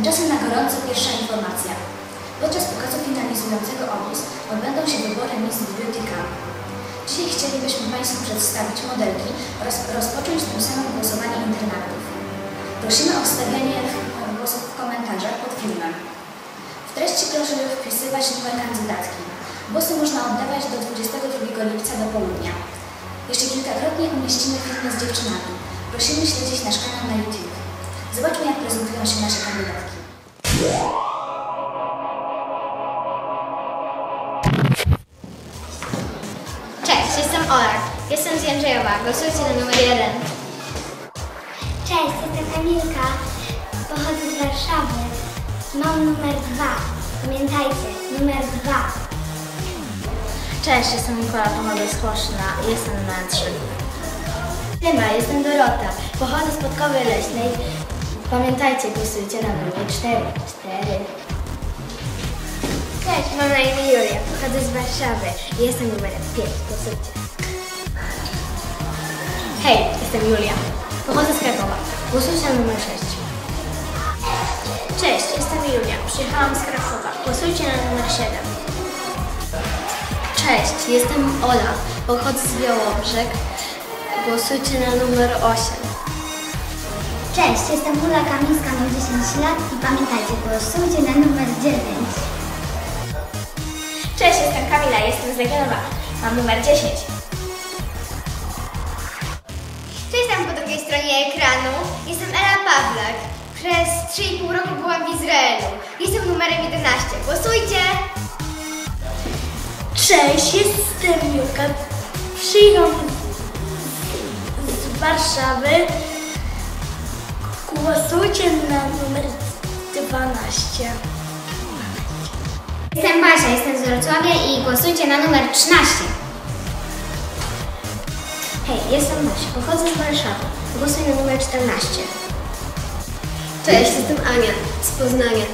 Tymczasem na gorąco pierwsza informacja. Podczas pokazu finalizującego obóz odbędą się wybory Miss Beauty. Dzisiaj chcielibyśmy Państwu przedstawić modelki oraz rozpocząć tym samym głosowanie internatów. Prosimy o wstawianie głosów w komentarzach pod filmem. W treści proszę wpisywać numer kandydatki. Głosy można oddawać do 22 lipca do południa. Jeszcze kilkakrotnie umieścimy filmy z dziewczynami. Prosimy śledzić nasz kanał na YouTube. Zobaczmy, jak prezentują się nasze kandydatki. Cześć, jestem Ola. Jestem z Jędrzejowa. Głosujcie na numer jeden. Cześć, jestem Emilka. Pochodzę z Warszawy. Mam numer dwa. Pamiętajcie, numer dwa. Cześć, jestem Nikola, pochodzę z Chłoszna. Jestem numer trzy. Siema, jestem Dorota. Pochodzę z Podkowy Leśnej. Pamiętajcie, głosujcie na numer cztery. Cztery. Cześć, mam na imię Julia. Pochodzę z Warszawy. Jestem numerem pięć. Głosujcie. Hej, jestem Julia. Pochodzę z Krakowa. Głosujcie na numer 6. Cześć, jestem Julia. Przyjechałam z Krakowa. Głosujcie na numer 7. Cześć, jestem Ola. Pochodzę z Białobrzeg. Głosujcie na numer 8. Cześć, jestem Ula Kamińska, mam 10 lat i pamiętajcie, głosujcie na numer 9. Cześć, jestem Kamila. Jestem z Legionowa. Mam numer 10. Cześć, tam po drugiej stronie ekranu. Jestem Ela Pawlak. Przez 3,5 roku byłam w Izraelu. Jestem numerem 11. Głosujcie! Cześć, jestem Julka. Przyjechałam z Warszawy. Głosujcie na numer 12. Jestem Basia, jestem z Wrocławia i głosujcie na numer 13. Hej, jestem Basia, pochodzę z Warszawy. Głosuj na numer 14. Cześć, jestem Ania z Poznania.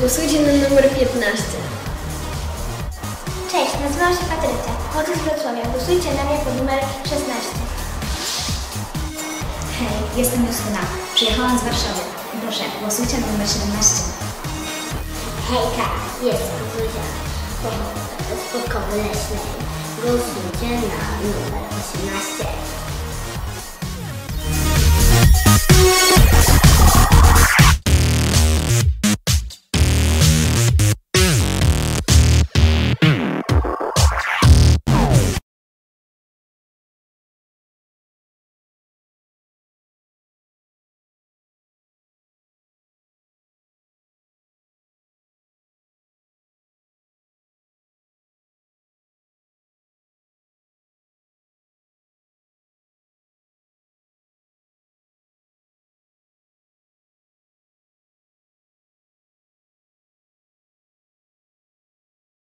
Głosujcie na numer 15. Cześć, nazywam się Patrycja. Pochodzę z Wrocławia. Głosujcie na mnie pod numer 16. Hej, jestem Justyna. Przyjechałam z Warszawy. Proszę, głosujcie na numer 17. Hejka, jestem Zuzia. Pochodzę z Podkowy Leśnej. Głosujcie na numer 18.